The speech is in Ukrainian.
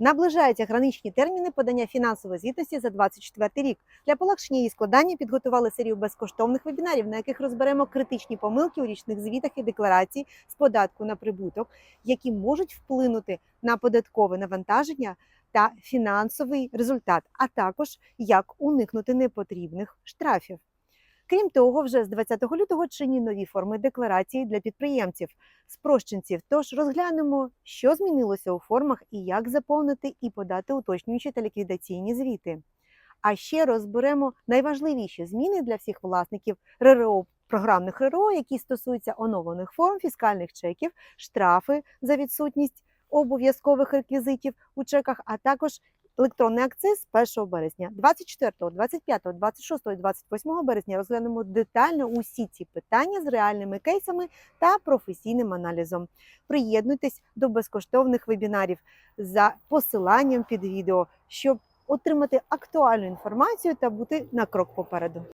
Наближаються граничні терміни подання фінансової звітності за 2024 рік. Для полегшення її складання підготували серію безкоштовних вебінарів, на яких розберемо критичні помилки у річних звітах і декларацій з податку на прибуток, які можуть вплинути на податкове навантаження та фінансовий результат, а також як уникнути непотрібних штрафів. Крім того, вже з 20 лютого чинні нові форми декларації для підприємців, спрощенців. Тож розглянемо, що змінилося у формах і як заповнити і подати уточнюючі та ліквідаційні звіти. А ще розберемо найважливіші зміни для всіх власників РРО програмних РРО, які стосуються оновлених форм, фіскальних чеків, штрафи за відсутність обов'язкових реквізитів у чеках, а також електронний акциз з 1 березня. 24, 25, 26 і 28 березня розглянемо детально усі ці питання з реальними кейсами та професійним аналізом. Приєднуйтесь до безкоштовних вебінарів за посиланням під відео, щоб отримати актуальну інформацію та бути на крок попереду.